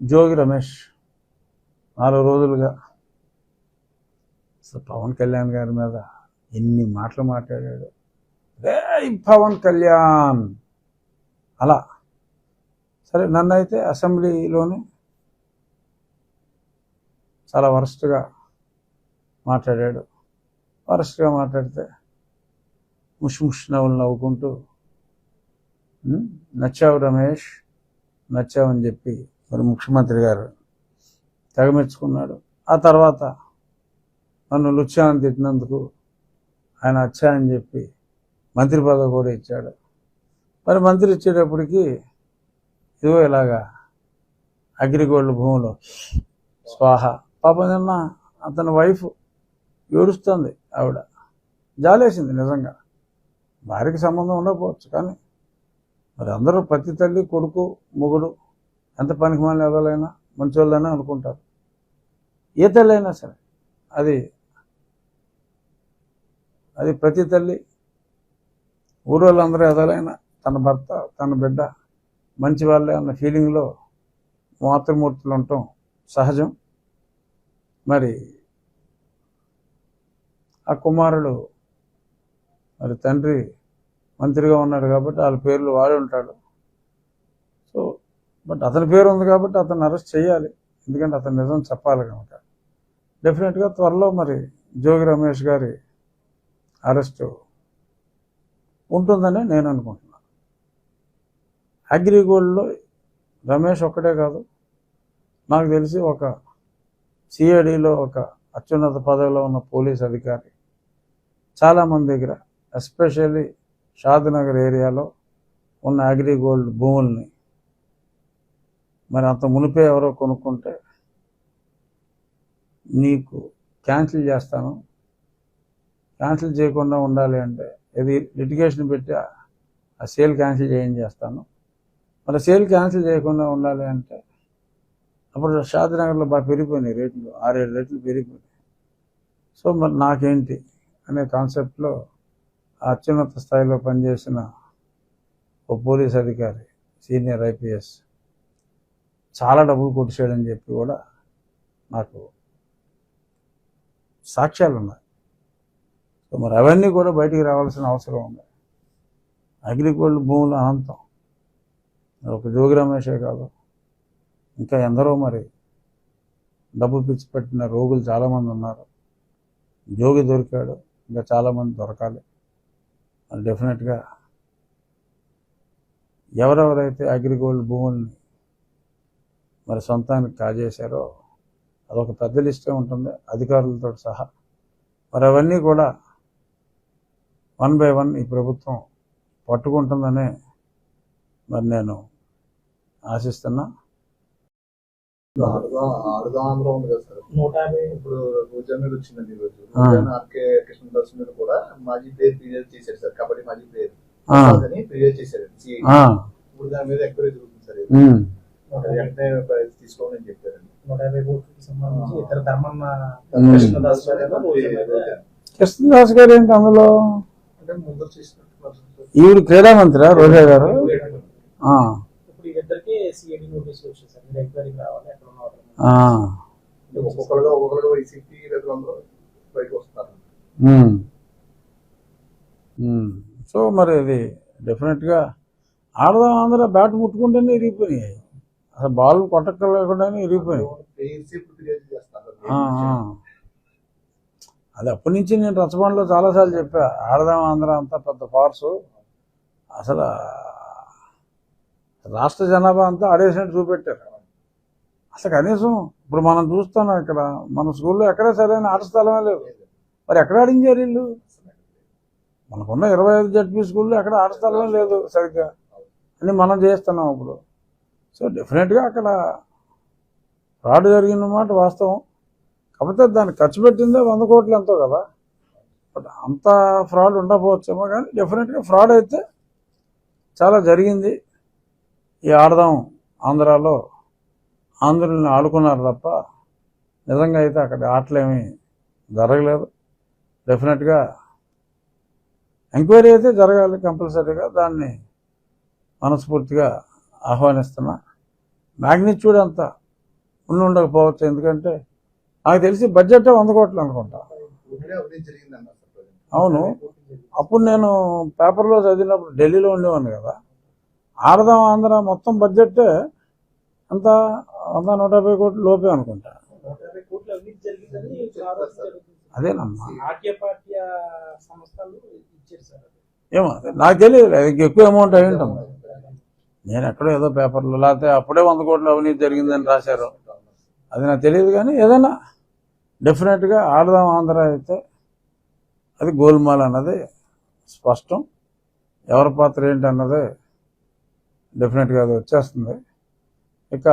జోగి రమేష్ నాలుగు రోజులుగా. అసలు పవన్ కళ్యాణ్ గారి మీద ఎన్ని మాటలు మాట్లాడాడు. రే పవన్ కళ్యాణ్! అలా. సరే నన్ను అయితే అసెంబ్లీలోనే చాలా వరస్ట్గా మాట్లాడాడు. వరస్ట్గా మాట్లాడితే ముష్ ముష్ నవ్వులు నవ్వుకుంటూ నచ్చావు రమేష్ నచ్చావని చెప్పి మరి ముఖ్యమంత్రి గారు తెగమెచ్చుకున్నాడు. ఆ తర్వాత నన్ను లుచ్చా తిట్టినందుకు ఆయన వచ్చానని చెప్పి మంత్రి పదవి కూడా ఇచ్చాడు. మరి మంత్రి ఇచ్చేటప్పటికి ఇదిగో ఇలాగా అగ్రిగోల్డ్ భూములు స్వాహ. పాపం నిన్న అతని వైఫ్ ఏడుస్తుంది ఆవిడ. జాలేసింది నిజంగా. భార్యకి సంబంధం ఉండకపోవచ్చు కానీ మరి అందరూ ప్రతి తల్లి కొడుకు మొగుడు ఎంత పనికి మాలిన మంచి మంచోళ్ళైనా అనుకుంటారు. ఏ తల్లి అయినా సరే అది అది ప్రతి తల్లి ఊరోళ్ళందరూ ఎదలైనా తన భర్త తన బిడ్డ మంచి వాళ్ళే అన్న ఫీలింగ్లో మాతృమూర్తులు ఉండటం సహజం. మరి ఆ కుమారుడు మరి తండ్రి మంత్రిగా ఉన్నాడు కాబట్టి వాళ్ళ పేర్లు వాడి ఉంటాడు. సో బట్ అతని పేరు ఉంది కాబట్టి అతన్ని అరెస్ట్ చేయాలి. ఎందుకంటే అతను నిజం చెప్పాలి కనుక. డెఫినెట్గా త్వరలో మరి జోగి రమేష్ గారి అరెస్టు ఉంటుందని నేను అనుకుంటున్నాను అగ్రిగోల్డ్లో రమేష్ ఒక్కటే కాదు. నాకు తెలిసి ఒక సిఐడిలో ఒక అత్యున్నత పదవిలో ఉన్న పోలీస్ అధికారి చాలామంది దగ్గర ఎస్పెషల్లీ షాద్నగర్ ఏరియాలో ఉన్న అగ్రిగోల్డ్ భూముల్ని మరి అంత మునిపే ఎవరో కొనుక్కుంటే నీకు క్యాన్సిల్ చేస్తాను. క్యాన్సిల్ చేయకుండా ఉండాలి అంటే ఇది లిటిగేషన్ పెట్టి ఆ- సేల్ క్యాన్సిల్ చేయని చేస్తాను. మరి సేల్ క్యాన్సిల్ చేయకుండా ఉండాలి అంటే అప్పుడు షాద్నగర్లో బాగా పెరిగిపోయినాయి రేట్లు. ఆరేడు రేట్లు పెరిగిపోయినాయి. సో మరి నాకేంటి అనే కాన్సెప్ట్లో అత్యున్నత స్థాయిలో పనిచేసిన ఓ పోలీస్ అధికారి సీనియర్ ఐపీఎస్ చాలా డబ్బులు కొట్టేసాడని చెప్పి కూడా నాకు సాక్ష్యాలు ఉన్నాయి. సో మరి అవన్నీ కూడా బయటికి రావాల్సిన అవసరం ఉంది. అగ్రిగోల్డ్ భూములు అనంతం. ఒక జోగి రమేషే కాదు ఇంకా ఎందరో మరి డబ్బు పిచ్చి పెట్టిన రోగులు చాలామంది ఉన్నారు. జోగి దొరికాడు ఇంకా చాలామంది దొరకాలి. మరి డెఫినెట్గా ఎవరెవరైతే అగ్రిగోల్డ్ భూముల్ని మరి సొంతానికి కాజేశారో అదొక పెద్ద లిస్టే ఉంటుంది అధికారులతో సహా. మరి అవన్నీ కూడా వన్ బై వన్ ఈ ప్రభుత్వం పట్టుకుంటుందనే మరి నేను ఆశిస్తున్నా. ఆంధ్ర ఉంది కదా సార్. నూట యాభై ఇప్పుడు రోజా మీద వచ్చిందండి ఈ రోజు. ఆ. రోజా ఆర్కే కృష్ణదాస్ మీద కూడా మాజీ ప్లేయర్ ఫిర్యాదు చేశారు సార్. కబడ్డీ మాజీ ప్లేయర్. అని ఫిర్యాదు చేశారు. ఇప్పుడు దాని మీద ఎంక్వైరీ జరుగుతుంది సార్. అది వెంటనే తీసుకోవాలని చెప్పారండి. నూట యాభై కోట్లకి సంబంధించి ఇతర ధర్మన్న ఉమ్. కృష్ణదాస్ గారు కృష్ణదాస్ ఏంటి అందులో? అంటే ముందు. ఈవిడ క్రీడా మంత్రి రోజా గారు? ఆ, ఇప్పుడు ఇద్దరికి సిఐడి నోటీసులు వచ్చాయి సార్. మీరు ఎంక్వైరీకి రావాలి ఎక్కడ ఉన్నారు ఒక్కొక్కరుగా ఒక్కొక్కరుగా వైసీపీ బయటకు. సో మరి ఇది డెఫినెట్గా ఆడదాం ఆంధ్ర బ్యాట్ ముట్టుకుంటేనే ఇరిగిపోయినాయి. అసలు బాల్ చేస్తున్నారు ఆ, ఆ. అది అప్పటి నుంచి నేను రచబండలో చాలాసార్లు చెప్పా ఆడదాం ఆంధ్ర అంతా పెద్ద ఫార్సు. అసలు రాష్ట్ర జనాభా అంతా ఆడేసినట్టు చూపెట్టారు. అసలు కనీసం ఇప్పుడు మనం చూస్తున్నాం ఇక్కడ మన స్కూల్లో ఎక్కడ సరైన ఆట స్థలమే లేదు. మరి ఎక్కడ ఆడించారు వీళ్ళు? మనకున్న ఇరవై ఐదు జడ్పీ స్కూల్లో ఎక్కడ ఆట స్థలమే లేదు సరిగ్గా. అని మనం చేస్తున్నాం ఇప్పుడు. సో డెఫినెట్గా అక్కడ ఫ్రాడ్ జరిగిన మాట వాస్తవం. కాకపోతే దాన్ని ఖర్చు పెట్టిందే వంద కోట్లు ఎంతో కదా. బట్ అంత ఫ్రాడ్ ఉండకపోవచ్చేమో కానీ డెఫినెట్గా ఫ్రాడ్ అయితే చాలా జరిగింది. ఈ ఆడదాం ఆంధ్రాలో ఆంధ్రుల్ని ఆడుకున్నారు తప్ప నిజంగా అయితే అక్కడ ఆటలేమీ జరగలేదు. డెఫినెట్గా ఎంక్వైరీ అయితే జరగాలి కంపల్సరీగా. దాన్ని మనస్ఫూర్తిగా ఆహ్వానిస్తున్నా. మ్యాగ్నిట్యూడ్ అంతా ఉండి ఉండకపోవచ్చు ఎందుకంటే నాకు తెలిసి బడ్జెట్ వంద కోట్లు అనుకుంటా. అవును. అప్పుడు నేను పేపర్లో చదివినప్పుడు ఢిల్లీలో ఉండేవాడిని కదా. ఆడదాం ఆంధ్ర మొత్తం బడ్జెట్ అంత వంద నూట యాభై కోట్లు లోపే అనుకుంటా. అదేనమ్మా. ఏమో నాకు తెలియదు ఎక్కువ అమౌంట్ అయి ఉంటుంది నేను ఎక్కడో ఏదో పేపర్లో లేకపోతే అప్పుడే వంద కోట్ల అవినీతి జరిగిందని రాశారు. అది నాకు తెలియదు కానీ ఏదైనా డెఫినెట్గా ఆడదాం ఆంధ్ర అయితే అది గోల్మాల్ అన్నది స్పష్టం. ఎవరి పాత్ర ఏంటి అన్నది డెఫినెట్గా అది వచ్చేస్తుంది. ఇక